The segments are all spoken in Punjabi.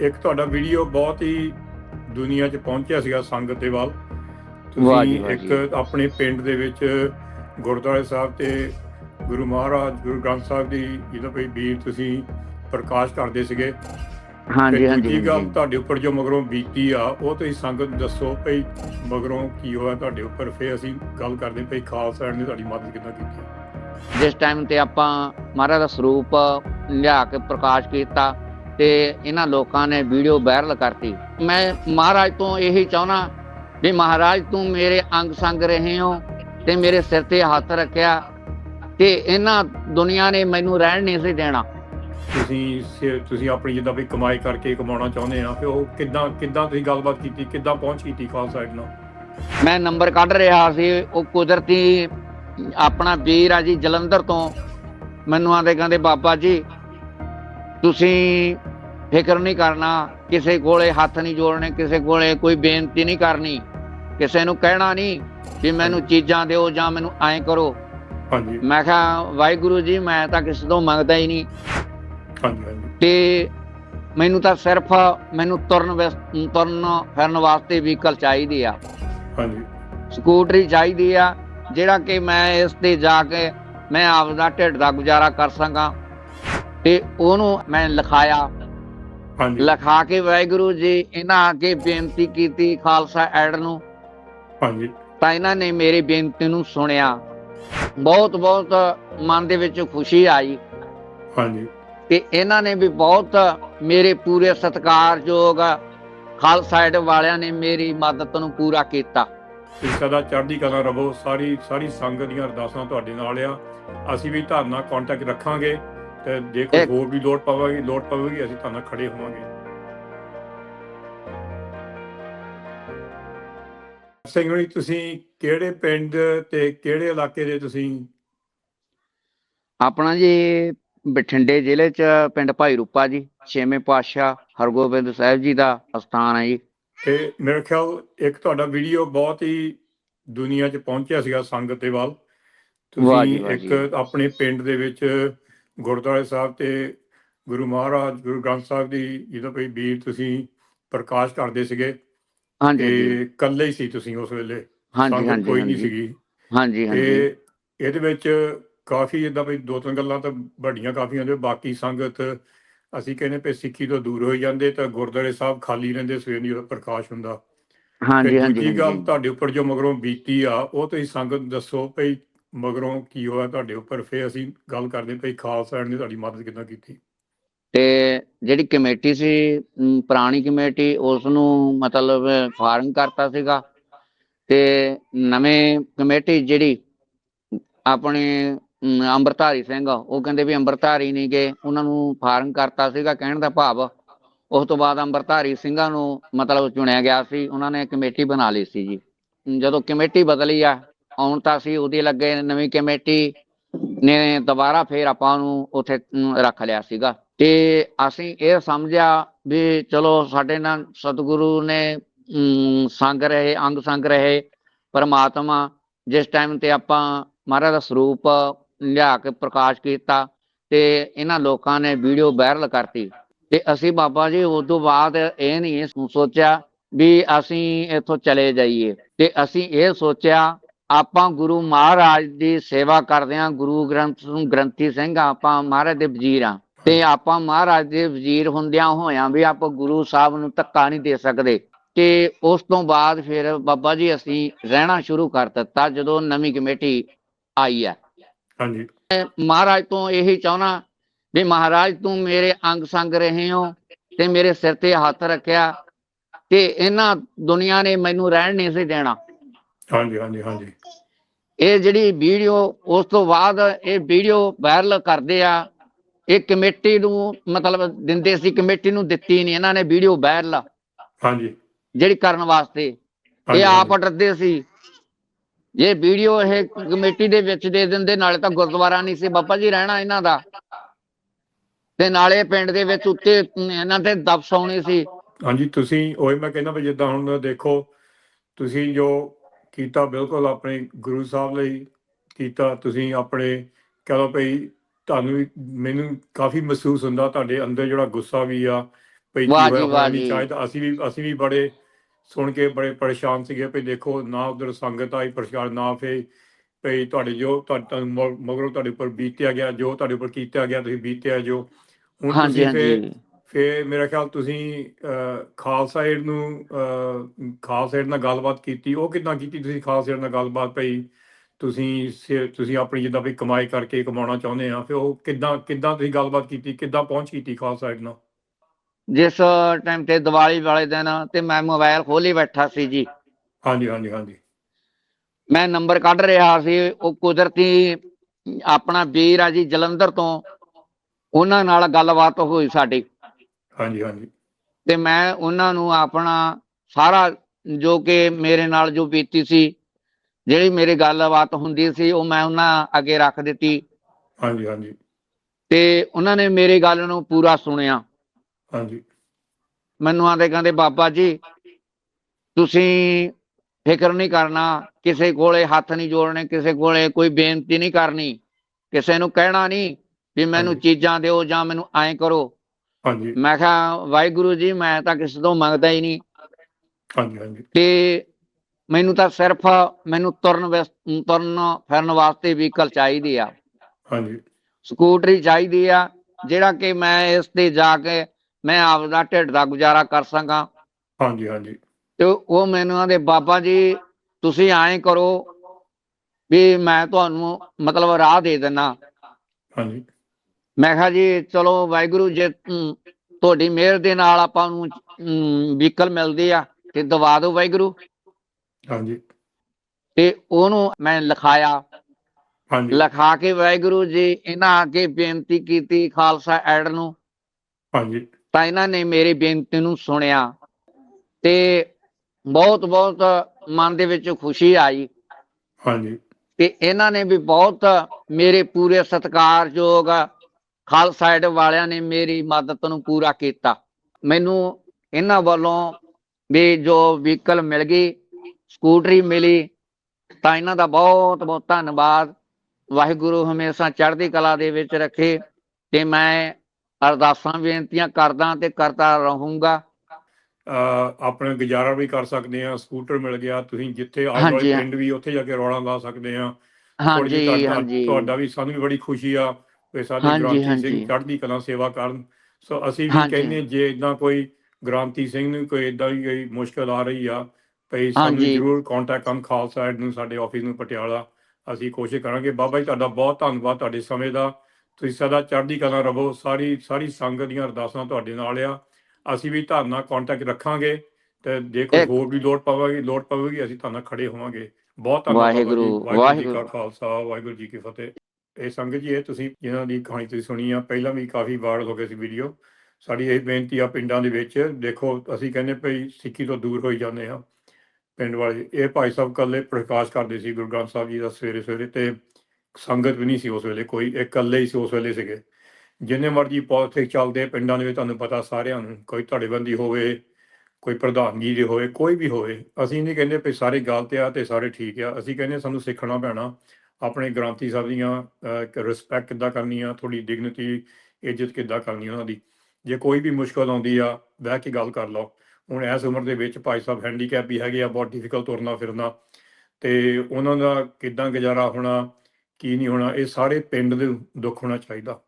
ਇੱਕ ਤੁਹਾਡਾ ਵੀਡੀਓ ਬਹੁਤ ਹੀ ਦੁਨੀਆ 'ਚ ਪਹੁੰਚਿਆ ਸੀਗਾ ਸੰਗਤ ਦੇ ਵੱਲ ਤੁਸੀਂ ਇੱਕ ਆਪਣੇ ਪਿੰਡ ਦੇ ਵਿੱਚ ਗੁਰਦੁਆਰੇ ਸਾਹਿਬ ਤੇ ਗੁਰੂ ਮਹਾਰਾਜ ਗੁਰੂ ਗ੍ਰੰਥ ਸਾਹਿਬ ਦੀ ਜਿਹਦਾ ਕੋਈ ਵੀਰ ਤੁਸੀਂ ਪ੍ਰਕਾਸ਼ ਕਰਦੇ ਸੀਗੇ। ਹਾਂਜੀ ਹਾਂਜੀ ਦੂਜੀ ਗੱਲ। ਤੁਹਾਡੇ ਉੱਪਰ ਜੋ ਮਗਰੋਂ ਬੀਤੀ ਆ ਉਹ ਤੁਸੀਂ ਸੰਗਤ ਨੂੰ ਦੱਸੋ ਭਈ ਮਗਰੋਂ ਕੀ ਹੋਇਆ ਤੁਹਾਡੇ ਉੱਪਰ ਫੇਰ ਅਸੀਂ ਗੱਲ ਕਰਦੇ ਭਈ ਖਾਲਸਾ ਨੇ ਤੁਹਾਡੀ ਮਦਦ ਕਿੱਦਾਂ ਕੀਤੀ। ਜਿਸ ਟਾਈਮ ਤੇ ਆਪਾਂ ਮਹਾਰਾਜ ਦਾ ਸਰੂਪ ਲਿਆ ਕੇ ਪ੍ਰਕਾਸ਼ ਕੀਤਾ ਤੇ ਇਹਨਾਂ ਲੋਕਾਂ ਨੇ ਵੀਡੀਓ ਵਾਇਰਲ ਕਰਤੀ। ਮੈਂ ਮਹਾਰਾਜ ਤੋਂ ਇਹੀ ਚਾਹਣਾ ਵੀ ਮਹਾਰਾਜ ਤੂੰ ਮੇਰੇ ਅੰਗ ਸੰਗ ਰਹੇ ਹੋ ਤੇ ਮੇਰੇ ਸਿਰ ਤੇ ਹੱਥ ਰੱਖਿਆ ਤੇ ਇਹਨਾਂ ਦੁਨੀਆ ਨੇ ਮੈਨੂੰ ਰਹਿਣ ਨਹੀਂ ਸੀ ਦੇਣਾ। ਤੁਸੀਂ ਤੁਸੀਂ ਆਪਣੀ ਜਿੱਦਾਂ ਵੀ ਕਮਾਈ ਕਰਕੇ ਕਮਾਉਣਾ ਚਾਹੁੰਦੇ ਆ ਫਿਰ ਉਹ ਕਿੱਦਾਂ ਕਿੱਦਾਂ ਤੁਸੀਂ ਗੱਲਬਾਤ ਕੀਤੀ ਕਿੱਦਾਂ ਪਹੁੰਚ ਕੀਤੀ ਖਾਲਸਾ ਏਡ ਨਾਲ? ਮੈਂ ਨੰਬਰ ਕੱਢ ਰਿਹਾ ਸੀ ਉਹ ਕੁਦਰਤੀ ਆਪਣਾ ਵੀਰ ਆ ਜੀ ਜਲੰਧਰ ਤੋਂ। ਮੈਨੂੰ ਆਂਦੇ ਕਹਿੰਦੇ ਬਾਬਾ ਜੀ ਤੁਸੀਂ ਫਿਕਰ ਨਹੀਂ ਕਰਨਾ ਕਿਸੇ ਕੋਲੇ ਹੱਥ ਨਹੀਂ ਜੋੜਨੇ ਕਿਸੇ ਕੋਲੇ ਕੋਈ ਬੇਨਤੀ ਨਹੀਂ ਕਰਨੀ ਕਿਸੇ ਨੂੰ ਕਹਿਣਾ ਨਹੀਂ ਵੀ ਮੈਨੂੰ ਚੀਜ਼ਾਂ ਦਿਓ ਜਾਂ ਮੈਨੂੰ ਐਂ ਕਰੋ। ਹਾਂਜੀ। ਮੈਂ ਕਿਹਾ ਵਾਹਿਗੁਰੂ ਜੀ ਮੈਂ ਤਾਂ ਕਿਸੇ ਤੋਂ ਮੰਗਦਾ ਹੀ ਨਹੀਂ। ਹਾਂਜੀ ਹਾਂਜੀ। ਤੇ ਮੈਨੂੰ ਤਾਂ ਸਿਰਫ ਮੈਨੂੰ ਤੁਰਨ ਤੁਰਨ ਫਿਰਨ ਵਾਸਤੇ ਵਹੀਕਲ ਚਾਹੀਦੀ ਆ। ਹਾਂਜੀ। ਸਕੂਟਰੀ ਚਾਹੀਦੀ ਆ ਜਿਹੜਾ ਕਿ ਮੈਂ ਇਸ ਤੇ ਜਾ ਕੇ ਮੈਂ ਆਪਦਾ ਢਿੱਡ ਦਾ ਗੁਜ਼ਾਰਾ ਕਰ ਸਕਾਂ। ਤੇ ਉਹਨੂੰ ਮੈਂ ਲਿਖਾਇਆ। ਹਾਂਜੀ। ਲਿਖਾ ਕੇ ਵਾਹਿਗੁਰੂ ਜੀ ਇਹਨਾਂ ਅੱਗੇ ਬੇਨਤੀ ਕੀਤੀ ਖਾਲਸਾ ਐਡ ਨੂੰ। ਹਾਂਜੀ। ਤਾਂ ਇਹਨਾਂ ਨੇ ਮੇਰੀ ਬੇਨਤੀ ਨੂੰ ਸੁਣਿਆ। ਬਹੁਤ ਬਹੁਤ ਮਨ ਦੇ ਵਿੱਚ ਖੁਸ਼ੀ ਆਈ। ਹਾਂਜੀ। ਤੇ ਇਹਨਾਂ ਨੇ ਵੀ ਬਹੁਤ ਮੇਰੇ ਪੂਰੇ ਸਤਿਕਾਰਯੋਗ ਖਾਲਸਾ ਐਡ ਵਾਲਿਆਂ ਨੇ ਮੇਰੀ ਮਦਦ ਨੂੰ ਪੂਰਾ ਕੀਤਾ। ਤੁਸੀਂ ਸਦਾ ਚੜ੍ਹਦੀ ਕਲਾ ਰਹੋ। ਸਾਰੀ ਸਾਰੀ ਸੰਗਤ ਦੀਆਂ ਅਰਦਾਸਾਂ ਤੁਹਾਡੇ ਨਾਲ ਆ। ਅਸੀਂ ਵੀ ਨਾਲ ਕੰਟੈਕਟ ਰੱਖਾਂਗੇ। ਜੇ ਕੋਈ ਹੋਰ ਵੀ ਲੋੜ ਪਵੇਗੀ ਲੋੜ ਪਵੇਗੀ ਅਸੀਂ ਤੁਹਾਡੇ ਨਾਲ ਖੜੇ ਹੋਵਾਂਗੇ। ਸਿੰਘ ਜੀ ਤੁਸੀਂ ਕਿਹੜੇ ਪਿੰਡ ਤੇ ਕਿਹੜੇ ਇਲਾਕੇ ਦੇ ਤੁਸੀਂ? ਆਪਣਾ ਜੀ ਬਠਿੰਡੇ ਜ਼ਿਲ੍ਹੇ ਚ ਪਿੰਡ ਭਾਈ ਰੂਪਾ ਜੀ ਛੇਵੇਂ ਪਾਤਸ਼ਾਹ ਹਰਗੋਬਿੰਦ ਸਾਹਿਬ ਜੀ ਦਾ ਅਸਥਾਨ ਹੈ ਜੀ। ਤੇ ਮੇਰੇ ਖਿਆਲ ਇੱਕ ਤੁਹਾਡਾ ਵੀਡੀਓ ਬਹੁਤ ਹੀ ਦੁਨੀਆ 'ਚ ਪਹੁੰਚਿਆ ਸੀਗਾ ਸੰਗਤ ਦੇ ਵੱਲ। ਤੁਸੀਂ ਇੱਕ ਆਪਣੇ ਪਿੰਡ ਦੇ ਵਿੱਚ ਗੁਰਦੁਆਰੇ ਸਾਹਿਬ ਤੇ ਗੁਰੂ ਮਹਾਰਾਜ ਗੁਰੂ ਗ੍ਰੰਥ ਸਾਹਿਬ ਦੀ ਜਿਹਦਾ ਕੋਈ ਵੀਰ ਤੁਸੀਂ ਪ੍ਰਕਾਸ਼ ਕਰਦੇ ਸੀਗੇ ਹਾਂਜੀ ਤੇ ਇਕੱਲੇ ਹੀ ਸੀ ਤੁਸੀਂ ਉਸ ਵੇਲੇ? ਹਾਂਜੀ ਹਾਂਜੀ ਕੋਈ ਨਹੀਂ ਸੀਗੀ। ਹਾਂਜੀ ਹਾਂਜੀ। ਤੇ ਇਹਦੇ ਵਿੱਚ ਕਾਫੀ ਇਦਾਂ ਵੀ ਦੋ ਤਿੰਨ ਗੱਲਾਂ ਤਾਂ ਵੱਡੀਆਂ ਕਾਫੀ ਹੁੰਦੇ ਬਾਕੀ ਸੰਗਤ ਅਸੀਂ ਕਹਿੰਦੇ ਪਏ ਸਿੱਖੀ ਤੋਂ ਦੂਰ ਹੋਈ ਜਾਂਦੇ ਤਾਂ ਗੁਰਦੁਆਰੇ ਸਾਹਿਬ ਖਾਲੀ ਰਹਿੰਦੇ ਸਵੇਰ ਉਹਦਾ ਪ੍ਰਕਾਸ਼ ਹੁੰਦਾ। ਹਾਂਜੀ ਹਾਂਜੀ ਦੂਜੀ ਗੱਲ। ਤੁਹਾਡੇ ਉੱਪਰ ਜੋ ਮਗਰੋਂ ਬੀਤੀ ਆ ਉਹ ਤੁਸੀਂ ਸੰਗਤ ਨੂੰ ਦੱਸੋ ਭਈ ਮਗਰੋਂ ਕੀ ਹੋਇਆ ਤੁਹਾਡੇ ਉੱਪਰ? ਫੇਰ ਅਸੀਂ ਗੱਲ ਕਰਦੇ ਭਈ ਖਾਲਸਾ ਏਡ ਨੇ ਤੁਹਾਡੀ ਮਦਦ ਕਿੱਦਾਂ ਕੀਤੀ? ਤੇ ਜਿਹੜੀ ਕਮੇਟੀ ਸੀ ਪੁਰਾਣੀ ਕਮੇਟੀ ਉਸ ਨੂੰ ਮਤਲਬ ਫਾਰਮ ਕਰਤਾ ਸੀਗਾ। ਤੇ ਨਵੇਂ ਕਮੇਟੀ ਜਿਹੜੀ ਆਪਣੇ ਅੰਮ੍ਰਿਤਧਾਰੀ ਸਿੰਘ, ਉਹ ਕਹਿੰਦੇ ਵੀ ਅੰਮ੍ਰਿਤਧਾਰੀ ਨਹੀਂ ਗਏ ਉਹਨਾਂ ਨੂੰ ਫਾਰਮ ਕਰਤਾ ਸੀਗਾ ਕਹਿਣ ਦਾ ਭਾਵ, ਉਸ ਤੋਂ ਬਾਅਦ ਅੰਮ੍ਰਿਤਧਾਰੀ ਸਿੰਘਾਂ ਨੂੰ ਮਤਲਬ ਚੁਣਿਆ ਗਿਆ ਸੀ, ਉਹਨਾਂ ਨੇ ਕਮੇਟੀ ਬਣਾ ਲਈ ਸੀ ਜੀ। ਜਦੋਂ ਕਮੇਟੀ ਬਦਲੀ ਆ ਆਉਣ ਤਾਂ ਸੀ ਉਹਦੀ ਲੱਗੇ ਨਵੀਂ ਕਮੇਟੀ ਨੇ ਦੁਬਾਰਾ ਫੇਰ ਆਪਾਂ ਨੂੰ ਉੱਥੇ ਰੱਖ ਲਿਆ ਸੀਗਾ। ਤੇ ਅਸੀਂ ਇਹ ਸਮਝਿਆ ਵੀ ਚਲੋ ਸਾਡੇ ਨਾਲ ਸਤਿਗੁਰੂ ਨੇ ਅਮ, ਸੰਗ ਰਹੇ ਅੰਗ ਸੰਗ ਰਹੇ ਪਰਮਾਤਮਾ ਜਿਸ ਟਾਈਮ ਤੇ ਆਪਾਂ ਮਹਾਰਾਜ ਦਾ ਸਰੂਪ ਲਿਆ ਕੇ ਪ੍ਰਕਾਸ਼ ਕੀਤਾ ਤੇ ਇਹਨਾਂ ਲੋਕਾਂ ਨੇ ਵੀਡੀਓ ਵਾਇਰਲ ਕਰਤੀ। ਤੇ ਅਸੀਂ ਬਾਬਾ ਜੀ ਉਸ ਤੋਂ ਬਾਅਦ ਇਹ ਨਹੀਂ ਸੋਚਿਆ ਵੀ ਅਸੀਂ ਇੱਥੋਂ ਚਲੇ ਜਾਈਏ। ਤੇ ਅਸੀਂ ਇਹ ਸੋਚਿਆ ਆਪਾਂ ਗੁਰੂ ਮਹਾਰਾਜ ਦੀ ਸੇਵਾ ਕਰਦੇ ਹਾਂ ਗੁਰੂ ਗ੍ਰੰਥ ਗ੍ਰੰਥੀ ਸਿੰਘ ਆਪਾਂ ਮਹਾਰਾਜ ਦੇ ਵਜ਼ੀਰ ਆ ਤੇ ਆਪਾਂ ਮਹਾਰਾਜ ਦੇ ਵਜ਼ੀਰ ਹੁੰਦਿਆਂ ਹੋਇਆਂ ਵੀ ਆਪਾਂ ਗੁਰੂ ਸਾਹਿਬ ਨੂੰ ਧੱਕਾ ਨਹੀਂ ਦੇ ਸਕਦੇ। ਤੇ ਉਸ ਤੋਂ ਬਾਅਦ ਫਿਰ ਬਾਬਾ ਜੀ ਅਸੀਂ ਰਹਿਣਾ ਸ਼ੁਰੂ ਕਰ ਦਿੱਤਾ ਜਦੋਂ ਨਵੀਂ ਕਮੇਟੀ ਆਈ ਹੈ। ਹਾਂਜੀ। ਮਹਾਰਾਜ ਤੋਂ ਇਹੀ ਚਾਹਣਾ ਵੀ ਮਹਾਰਾਜ ਤੂੰ ਮੇਰੇ ਅੰਗ ਸੰਗ ਰਹੇ ਹੋ ਤੇ ਮੇਰੇ ਸਿਰ ਤੇ ਹੱਥ ਰੱਖਿਆ ਤੇ ਇਹਨਾਂ ਦੁਨੀਆ ਨੇ ਮੈਨੂੰ ਰਹਿਣ ਨਹੀਂ ਸੀ ਦੇਣਾ। ਹਾਂਜੀ ਹਾਂਜੀ ਹਾਂਜੀ। ਇਹ ਜਿਹੜੀ ਵੀਡੀਓ ਉਸ ਤੋਂ ਬਾਅਦ ਇਹ ਵੀਡੀਓ ਵਾਇਰਲ ਕਰਦੇ ਆ। ਇਹ ਕਮੇਟੀ ਨੂੰ ਮਤਲਬ ਦਿੰਦੇ ਸੀ ਕਮੇਟੀ ਨੂੰ ਦਿੱਤੀ ਨਹੀਂ ਇਹਨਾਂ ਨੇ ਵੀਡੀਓ ਵਾਇਰਲ ਹਾਂਜੀ। ਜਿਹੜੀ ਕਰਨ ਵਾਸਤੇ। ਇਹ ਆਪ ਡਰਦੇ ਸੀ। ਇਹ ਵੀਡੀਓ ਇਹ ਕਮੇਟੀ ਦੇ ਵਿੱਚ ਦੇ ਦਿੰਦੇ ਨਾਲੇ ਤਾਂ ਗੁਰਦੁਆਰਾ ਨਹੀਂ ਸੀ। ਬਾਬਾ ਜੀ ਰਹਿਣਾ ਇਹਨਾਂ ਦਾ। ਤੇ ਨਾਲੇ ਪਿੰਡ ਦੇ ਵਿੱਚ ਉੱਤੇ ਇਹਨਾਂ ਤੇ ਦਬਸ ਆਉਣੀ ਸੀ। ਹਾਂਜੀ ਤੁਸੀਂ ਉਹੀ ਮੈਂ ਕਹਿੰਦਾ ਵੀ ਜਿੱਦਾਂ ਹੁਣ ਦੇਖੋ ਤੁਸੀਂ ਜੋ ਕੀਤਾ ਬਿਲਕੁਲ ਆਪਣੇ ਗੁਰੂ ਸਾਹਿਬ ਲਈ ਕੀਤਾ। ਤੁਸੀਂ ਆਪਣੇ ਕਹ ਲਓ ਭਈ ਤੁਹਾਨੂੰ ਮੈਨੂੰ ਕਾਫੀ ਮਹਿਸੂਸ ਹੁੰਦਾ ਤੁਹਾਡੇ ਅੰਦਰ ਜਿਹੜਾ ਗੁੱਸਾ ਵੀ ਆ ਭਈ ਜੀ, ਜੀ। ਚਾਹੀਦਾ ਅਸੀਂ ਵੀ ਅਸੀਂ ਵੀ ਬੜੇ ਸੁਣ ਕੇ ਬੜੇ ਪਰੇਸ਼ਾਨ ਸੀਗੇ ਭਈ ਦੇਖੋ ਨਾ ਉਧਰ ਸੰਗਤ ਆਈ ਪ੍ਰਸ਼ਾਦ ਨਾ ਫੇ ਭਈ ਤੁਹਾਡੇ ਜੋ ਤੁਹਾਡੇ ਤੁਹਾਨੂੰ ਮਗਰੋਂ ਤੁਹਾਡੇ ਉੱਪਰ ਬੀਤਿਆ ਗਿਆ ਜੋ ਤੁਹਾਡੇ ਉੱਪਰ ਕੀਤਾ ਗਿਆ ਤੁਸੀਂ ਬੀਤਿਆ ਜੋ। ਹੁਣ ਤੁਸੀਂ ਫੇ ਫਿਰ ਮੇਰਾ ਖਿਆਲ ਤੁਸੀਂ ਖਾਲਸਾ ਏਡ ਨੂੰ ਖਾਲਸਾ ਏਡ ਨਾਲ ਗੱਲਬਾਤ ਕੀਤੀ ਉਹ ਕਿੱਦਾਂ ਕੀਤੀ ਤੁਸੀਂ ਖਾਲਸਾ ਏਡ ਨਾਲ ਗੱਲਬਾਤ ਭਈ ਤੁਸੀਂ ਤੁਸੀਂ ਆਪਣੀ ਜਿੱਦਾਂ ਵੀ ਕਮਾਈ ਕਰਕੇ ਕਮਾਉਣਾ ਚਾਹੁੰਦੇ ਆ ਫਿਰ ਉਹ ਕਿੱਦਾਂ ਕਿੱਦਾਂ ਤੁਸੀਂ ਗੱਲਬਾਤ ਕੀਤੀ ਕਿੱਦਾਂ ਪਹੁੰਚ ਕੀਤੀ ਖਾਲਸਾ ਏਡ ਨਾਲ? ਜਿਸ ਟਾਈਮ ਤੇ ਦੀਵਾਲੀ ਵਾਲੇ ਦਿਨ ਤੇ ਮੈਂ ਮੋਬਾਈਲ ਖੋਲੀ ਬੈਠਾ ਸੀ ਜੀ। ਹਾਂਜੀ ਹਾਂਜੀ ਹਾਂਜੀ। ਮੈਂ ਨੰਬਰ ਕੱਢ ਰਿਹਾ ਸੀ ਉਹ ਕੁਦਰਤੀ ਆਪਣਾ ਵੀਰ ਆ ਜੀ ਜਲੰਧਰ ਤੋਂ ਉਹਨਾਂ ਨਾਲ ਗੱਲਬਾਤ ਹੋਈ ਸਾਡੀ। ਹਾਂਜੀ ਹਾਂਜੀ। ਤੇ ਮੈਂ ਉਹਨਾਂ ਨੂੰ ਆਪਣਾ ਸਾਰਾ ਜੋ ਕਿ ਮੇਰੇ ਨਾਲ ਜੋ ਬੀਤੀ ਸੀ ਜਿਹੜੀ ਮੇਰੀ ਗੱਲਬਾਤ ਹੁੰਦੀ ਸੀ ਉਹ ਮੈਂ ਉਹਨਾਂ ਅੱਗੇ ਰੱਖ ਦਿੱਤੀ। ਹਾਂਜੀ ਹਾਂਜੀ। ਤੇ ਉਹਨਾਂ ਨੇ ਮੇਰੀ ਗੱਲ ਨੂੰ ਪੂਰਾ ਸੁਣਿਆ। ਹਾਂਜੀ। ਮੈਨੂੰ ਆਂਦੇ ਕਹਿੰਦੇ ਬਾਬਾ ਜੀ ਤੁਸੀਂ ਫਿਕਰ ਨਹੀਂ ਕਰਨਾ ਕਿਸੇ ਕੋਲੇ ਹੱਥ ਨਹੀਂ ਜੋੜਨੇ ਕਿਸੇ ਕੋਲੇ ਕੋਈ ਬੇਨਤੀ ਨਹੀਂ ਕਰਨੀ ਕਿਸੇ ਨੂੰ ਕਹਿਣਾ ਨਹੀਂ ਵੀ ਮੈਨੂੰ। ਚੀਜ਼ਾਂ ਦਿਓ ਜਾਂ ਮੈਨੂੰ ਐਂ ਕਰੋ। ਹਾਂਜੀ। ਮੈਂ ਕਿਹਾ ਵਾਹਿਗੁਰੂ ਜੀ ਮੈਂ ਤਾਂ ਕਿਸੇ ਤੋਂ ਮੰਗਦਾ ਹੀ ਨਹੀਂ। ਹਾਂਜੀ ਹਾਂਜੀ। ਤੇ ਮੈਨੂੰ ਤਾਂ ਸਿਰਫ ਮੈਨੂੰ ਤੁਰਨ ਤੁਰਨ ਫਿਰਨ ਵਾਸਤੇ ਵਹੀਕਲ ਚਾਹੀਦੀ ਆ। ਹਾਂਜੀ। ਸਕੂਟਰੀ ਚਾਹੀਦੀ ਆ ਜਿਹੜਾ ਕਿ ਮੈਂ ਇਸ ਤੇ ਜਾ ਕੇ ਮੈਂ ਆਪਦਾ ਢਿੱਡ ਦਾ ਗੁਜ਼ਾਰਾ ਕਰ ਸਕਾਂ। ਹਾਂਜੀ ਹਾਂਜੀ। ਤੇ ਉਹ ਮੈਨੂੰ ਆਂਦੇ ਬਾਬਾ ਜੀ ਤੁਸੀਂ ਐਂ ਕਰੋ ਵੀ ਮੈਂ ਤੁਹਾਨੂੰ ਮਤਲਬ ਰਾਹ ਦੇ ਦਿੰਨਾ। ਹਾਂਜੀ। ਮੈਂ ਕਿਹਾ ਜੀ ਚਲੋ ਵਾਹਿਗੁਰੂ ਜੇ ਤੁਹਾਡੀ ਮਿਹਰ ਦੇ ਨਾਲ ਆਪਾਂ ਨੂੰ ਵਹੀਕਲ ਮਿਲਦੀ ਆ ਤੇ ਦਵਾ ਦਿਓ ਵਾਹਿਗੁਰੂ। ਹਾਂਜੀ। ਤੇ ਉਹਨੂੰ ਮੈਂ ਲਿਖਾਇਆ। ਹਾਂਜੀ। ਲਿਖਾ ਕੇ ਵਾਹਿਗੁਰੂ ਜੀ ਇਹਨਾਂ ਅੱਗੇ ਬੇਨਤੀ ਕੀਤੀ ਖਾਲਸਾ ਐਡ ਨੂੰ। ਹਾਂਜੀ। ਤਾਂ ਇਹਨਾਂ ਨੇ ਮੇਰੀ ਬੇਨਤੀ ਨੂੰ ਸੁਣਿਆ ਤੇ ਬਹੁਤ ਬਹੁਤ ਮਨ ਦੇ ਵਿੱਚ ਖੁਸ਼ੀ ਆਈ। ਹਾਂਜੀ। ਤੇ ਇਹਨਾਂ ਨੇ ਵੀ ਬਹੁਤ ਮੇਰੇ ਪੂਰੇ ਸਤਿਕਾਰਯੋਗ ਖਾਲਸਾ ਏਡ ਵਾਲਿਆਂ ਨੇ ਮੇਰੀ ਮਦਦ ਨੂੰ ਪੂਰਾ ਕੀਤਾ। ਮੈਨੂੰ ਇਹਨਾਂ ਵੱਲੋਂ ਵੀ ਜੋ ਵਹੀਕਲ ਮਿਲ ਗਈ ਸਕੂਟਰੀ ਮਿਲੀ ਤਾਂ ਇਹਨਾਂ ਦਾ ਬਹੁਤ ਬਹੁਤ ਧੰਨਵਾਦ। ਵਾਹਿਗੁਰੂ ਹਮੇਸ਼ਾ ਚੜ੍ਹਦੀ ਕਲਾ ਦੇ ਵਿੱਚ ਰੱਖੇ ਤੇ ਮੈਂ ਅਰਦਾਸਾਂ ਬੇਨਤੀਆਂ ਕਰਦਾ ਤੇ ਕਰਦਾ ਰਹੂੰਗਾ। ਆਪਣੇ ਗੁਜ਼ਾਰਾ ਵੀ ਕਰ ਸਕਦੇ ਆ ਸਕੂਟਰ ਮਿਲ ਗਿਆ ਤੁਸੀਂ ਜਿੱਥੇ ਆਲੇ। ਪਿੰਡ ਵੀ ਉੱਥੇ ਜਾ ਕੇ ਰੌਲਾ ਲਾ ਸਕਦੇ ਆ ਹਾਂਜੀ ਹਾਂਜੀ। ਤੁਹਾਡਾ ਵੀ ਸਾਨੂੰ ਵੀ ਬੜੀ ਖੁਸ਼ੀ ਆ। ਕਿ ਸਾਡੇ ਗ੍ਰਾਂਤੀ। ਸਿੰਘ ਚੜ੍ਹਦੀ ਕਲਾ ਸੇਵਾ ਕਰਨ ਸੋ ਅਸੀਂ ਵੀ। ਕਹਿੰਦੇ ਜੇ ਇਦਾਂ ਕੋਈ ਗ੍ਰਾਂਤੀ ਸਿੰਘ ਨੂੰ ਕੋਈ ਇਦਾਂ ਦੀ ਕੋਈ ਮੁਸ਼ਕਲ ਆ ਰਹੀ ਆ ਭਈ ਸਾਨੂੰ। ਜਰੂਰ ਕੰਟੈਕਟ ਕਰਨ ਖਾਲਸਾ ਏਡ ਨੂੰ ਸਾਡੇ ਆਫਿਸ ਨੂੰ ਪਟਿਆਲਾ ਅਸੀਂ ਕੋਸ਼ਿਸ਼ ਕਰਾਂਗੇ ਬਾਬਾ ਜੀ ਤੁਹਾਡਾ ਬਹੁਤ ਧੰਨਵਾਦ ਤੁਹਾਡੇ ਸਮੇਂ ਦਾ ਤੁਸੀਂ ਸਦਾ ਚੜ੍ਹਦੀ ਕਲਾ ਰਹੋ ਸਾਰੀ ਸਾਰੀ ਸੰਗਤ ਦੀਆਂ ਅਰਦਾਸਾਂ ਤੁਹਾਡੇ ਨਾਲ ਆ ਅਸੀਂ ਵੀ ਤੁਹਾਡੇ ਨਾਲ ਕੰਟੈਕਟ ਰੱਖਾਂਗੇ ਤੇ ਜੇ ਕੋਈ ਹੋਰ ਵੀ ਲੋੜ ਪਵੇਗੀ ਲੋੜ ਪਵੇਗੀ ਅਸੀਂ ਤੁਹਾਡੇ ਨਾਲ ਖੜੇ ਹੋਵਾਂਗੇ ਬਹੁਤ ਧੰਨਵਾਦ ਵਾਹਿਗੁਰੂ, ਵਾਹਿਗੁਰੂ ਜੀ। ਕਾ ਖਾਲਸਾ ਵਾਹਿਗੁਰੂ ਜੀ ਕੀ ਫਤਿਹ ਇਹ ਸੰਗਤ ਜੀ, ਇਹ ਤੁਸੀਂ ਜਿਨ੍ਹਾਂ ਦੀ ਕਹਾਣੀ ਤੁਸੀਂ ਸੁਣੀ ਆ, ਪਹਿਲਾਂ ਵੀ ਕਾਫੀ ਵਾਰ ਹੋ ਗਏ ਸੀ ਵੀਡੀਓ ਸਾਡੀ ਇਹ ਬੇਨਤੀ ਆ ਪਿੰਡਾਂ ਦੇ ਵਿੱਚ, ਦੇਖੋ ਅਸੀਂ ਕਹਿੰਦੇ ਭਈ ਸਿੱਖੀ ਤੋਂ ਦੂਰ ਹੋਈ ਜਾਂਦੇ ਆ ਪਿੰਡ ਵਾਲੇ, ਇਹ ਭਾਈ ਸਾਹਿਬ ਕੱਲੇ ਪ੍ਰਕਾਸ਼ ਕਰਦੇ ਸੀ, ਗੁਰੂ ਗ੍ਰੰਥ ਸਾਹਿਬ ਜੀ ਦਾ ਸਵੇਰੇ ਸਵੇਰੇ ਤੇ ਸੰਗਤ ਵੀ ਨਹੀਂ ਸੀ ਉਸ ਵੇਲੇ ਕੋਈ, ਇਹ ਇਕੱਲੇ ਹੀ ਸੀ ਉਸ ਵੇਲੇ ਸੀਗੇ। ਜਿੰਨੇ ਮਰਜ਼ੀ ਪੋਲਿਟਿਕਸ ਚੱਲਦੇ ਪਿੰਡਾਂ ਦੇ ਵਿੱਚ, ਤੁਹਾਨੂੰ ਪਤਾ ਸਾਰਿਆਂ ਨੂੰ, ਕੋਈ ਧੜੇਬੰਦੀ ਹੋਵੇ, ਕੋਈ ਪ੍ਰਧਾਨਗੀ ਦੇ ਹੋਵੇ, ਕੋਈ ਵੀ ਹੋਵੇ, ਅਸੀਂ ਨਹੀਂ ਕਹਿੰਦੇ ਵੀ ਸਾਰੇ ਗਲਤ ਆ ਤੇ ਸਾਰੇ ਠੀਕ ਆ। ਅਸੀਂ ਕਹਿੰਦੇ ਸਾਨੂੰ ਸਿੱਖਣਾ ਪੈਣਾ। ਆਪਣੇ ਗ੍ਰੰਥੀ ਸਾਹਿਬ ਦੀਆਂ ਰਿਸਪੈਕਟ ਕਿੱਦਾਂ ਕਰਨੀ ਆ, ਤੁਹਾਡੀ ਡਿਗਨਿਟੀ ਇੱਜ਼ਤ ਕਿੱਦਾਂ ਕਰਨੀ ਉਹਨਾਂ ਦੀ। ਜੇ ਕੋਈ ਵੀ ਮੁਸ਼ਕਲ ਆਉਂਦੀ ਆ, ਬਹਿ ਕੇ ਗੱਲ ਕਰ ਲਓ। ਹੁਣ ਇਸ ਉਮਰ ਦੇ ਵਿੱਚ ਭਾਈ ਸਾਹਿਬ ਹੈਂਡੀਕੈਪ ਵੀ ਹੈਗੇ ਆ, ਬਹੁਤ ਡਿਫਿਕਲਟ ਤੁਰਨਾ ਫਿਰਨਾ। ਤੇ ਉਹਨਾਂ ਦਾ ਕਿੱਦਾਂ ਗੁਜ਼ਾਰਾ ਹੋਣਾ, ਕੀ ਨਹੀਂ ਹੋਣਾ, ਇਹ ਸਾਰੇ ਪਿੰਡ ਦੇ ਦੁੱਖ ਹੋਣਾ ਚਾਹੀਦਾ।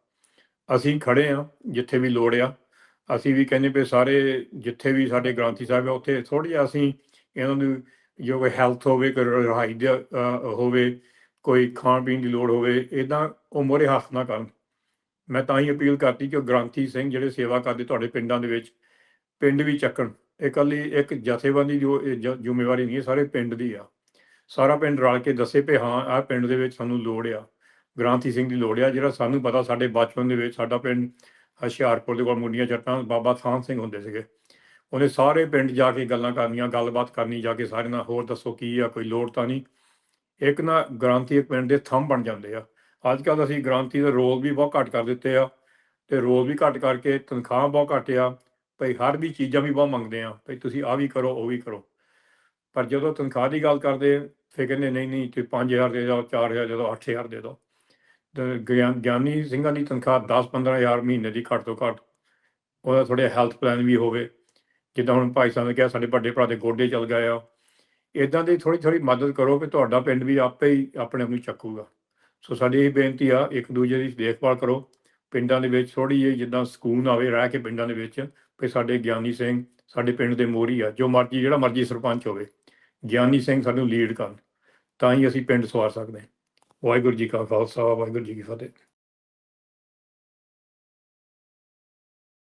ਅਸੀਂ ਖੜੇ ਆ, ਜਿੱਥੇ ਵੀ ਲੋੜ ਆ। ਅਸੀਂ ਵੀ ਕਹਿੰਦੇ ਪਏ ਸਾਰੇ, ਜਿੱਥੇ ਵੀ ਸਾਡੇ ਗ੍ਰੰਥੀ ਸਾਹਿਬ ਆ, ਉੱਥੇ ਥੋੜੀ ਜਿਹਾ ਅਸੀਂ ਇਹਨਾਂ ਨੂੰ, ਜੋ ਕੋਈ ਹੈਲਥ ਹੋਵੇ, ਕੋਈ ਰਿਹਾਈ ਹੋਵੇ ਕੋਈ ਖਾਣ ਪੀਣ ਦੀ ਲੋੜ ਹੋਵੇ ਇਦਾਂ ਉਹ ਮੋਰੇ ਹੱਥ ਨਾ ਕਰਨ। ਮੈਂ ਤਾਂ ਹੀ ਅਪੀਲ ਕਰਤੀ ਕਿ ਉਹ ਗ੍ਰੰਥੀ ਸਿੰਘ ਜਿਹੜੇ ਸੇਵਾ ਕਰਦੇ ਤੁਹਾਡੇ ਪਿੰਡਾਂ ਦੇ ਵਿੱਚ, ਪਿੰਡ ਵੀ ਚੱਕਣ। ਇਹ ਇਕੱਲੀ ਇੱਕ ਜਥੇਬੰਦੀ ਜੋ ਇਹ ਜ- ਜ਼ਿੰਮੇਵਾਰੀ ਨਹੀਂ ਹੈ ਸਾਰੇ ਪਿੰਡ ਦੀ ਆ। ਸਾਰਾ ਪਿੰਡ ਰਲ ਕੇ ਦੱਸੇ ਪਏ, ਹਾਂ, ਆਹ ਪਿੰਡ ਦੇ ਵਿੱਚ ਸਾਨੂੰ ਲੋੜ ਆ। ਗ੍ਰਾਂਤੀ ਸਿੰਘ ਦੀ ਲੋੜ ਆ, ਜਿਹੜਾ ਸਾਨੂੰ ਪਤਾ ਸਾਡੇ ਬਚਪਨ ਦੇ ਵਿੱਚ ਸਾਡਾ ਪਿੰਡ ਹੁਸ਼ਿਆਰਪੁਰ ਦੇ ਕੋਲ ਮੁੰਡੀਆਂ ਚੱਟਾਂ ਬਾਬਾ ਥਾਨ ਸਿੰਘ ਹੁੰਦੇ ਸੀਗੇ। ਉਹਨੇ ਸਾਰੇ ਪਿੰਡ ਜਾ ਕੇ ਗੱਲਾਂ ਕਰਨੀਆਂ, ਗੱਲਬਾਤ ਕਰਨੀ ਜਾ ਕੇ ਸਾਰੇ ਨਾਲ, ਹੋਰ ਦੱਸੋ ਕੀ ਆ, ਕੋਈ ਲੋੜ ਤਾਂ ਨਹੀਂ। ਇੱਕ ਨਾ ਗ੍ਰਾਂਤੀ ਇੱਕ ਪਿੰਡ ਦੇ ਥੰਮ ਬਣ ਜਾਂਦੇ ਆ। ਅੱਜ ਕੱਲ੍ਹ ਅਸੀਂ ਗ੍ਰਾਂਤੀ ਦੇ ਰੋਲ ਵੀ ਬਹੁਤ ਘੱਟ ਕਰ ਦਿੱਤੇ ਆ ਤੇ ਰੋਲ ਵੀ ਘੱਟ ਕਰਕੇ ਤਨਖਾਹ ਬਹੁਤ ਘੱਟ ਆ, ਭਈ ਹਰ ਵੀ ਚੀਜ਼ਾਂ ਵੀ ਬਹੁਤ ਮੰਗਦੇ ਆ, ਭਈ ਤੁਸੀਂ ਆ ਵੀ ਕਰੋ, ਉਹ ਵੀ ਕਰੋ। ਪਰ ਜਦੋਂ ਤਨਖਾਹ ਦੀ ਗੱਲ ਕਰਦੇ, ਫਿਰ ਕਹਿੰਦੇ ਨਹੀਂ ਨਹੀਂ, ਤੁਸੀਂ 5000 ਦੇ ਦਿਓ 4000 ਦੇ ਦਿਓ 8000 ਦੇ ਦਿਓ। ਤੇ ਗਿਆਨ- ਗਿਆਨੀ ਸਿੰਘਾਂ ਦੀ ਤਨਖਾਹ 10 15000 ਮਹੀਨੇ ਦੀ ਘੱਟ ਤੋਂ ਘੱਟ, ਉਹਦਾ ਥੋੜ੍ਹਾ ਹੈਲਥ ਪਲਾਨ ਵੀ ਹੋਵੇ। ਜਿੱਦਾਂ ਹੁਣ ਭਾਈ ਸਾਹਿਬ ਨੇ ਕਿਹਾ, ਸਾਡੇ ਵੱਡੇ ਭਰਾ ਦੇ ਗੋਡੇ ਚੱਲ ਗਏ ਆ। ਇਦਾਂ ਦੀ ਥੋੜੀ ਥੋੜੀ ਮਦਦ ਕਰੋ ਕਿ ਤੁਹਾਡਾ ਪਿੰਡ ਵੀ ਆਪੇ ਹੀ ਆਪਣੇ ਆਪ ਨੂੰ ਚੱਕੂਗਾ। ਸੋ ਸਾਡੀ ਇਹ ਬੇਨਤੀ ਆ, ਇੱਕ ਦੂਜੇ ਦੀ ਦੇਖਭਾਲ ਕਰੋ। ਪਿੰਡਾਂ ਦੇ ਵਿੱਚ ਥੋੜੀ ਜਿਹੀ ਜਿੱਦਾਂ ਸਕੂਨ ਆਵੇ, ਰਹਿ ਕੇ ਪਿੰਡਾਂ ਦੇ ਵਿੱਚ, ਵੀ ਸਾਡੇ ਗਿਆਨੀ ਸਿੰਘ, ਸਾਡੇ ਪਿੰਡ ਦੇ ਮੋਹਰੀ ਆ, ਜੋ ਮਰਜ਼ੀ, ਜਿਹੜਾ ਮਰਜ਼ੀ ਸਰਪੰਚ ਹੋਵੇ, ਗਿਆਨੀ ਸਿੰਘ ਸਾਨੂੰ ਲੀਡ ਕਰਨ। ਤਾਂ ਹੀ ਅਸੀਂ ਪਿੰਡ ਸਵਾਰ ਸਕਦੇ ਹਾਂ। ਵਾਹਿਗੁਰੂ ਜੀ ਕਾ ਖਾਲਸਾ, ਵਾਹਿਗੁਰੂ ਜੀ ਕੀ ਫਤਿਹ।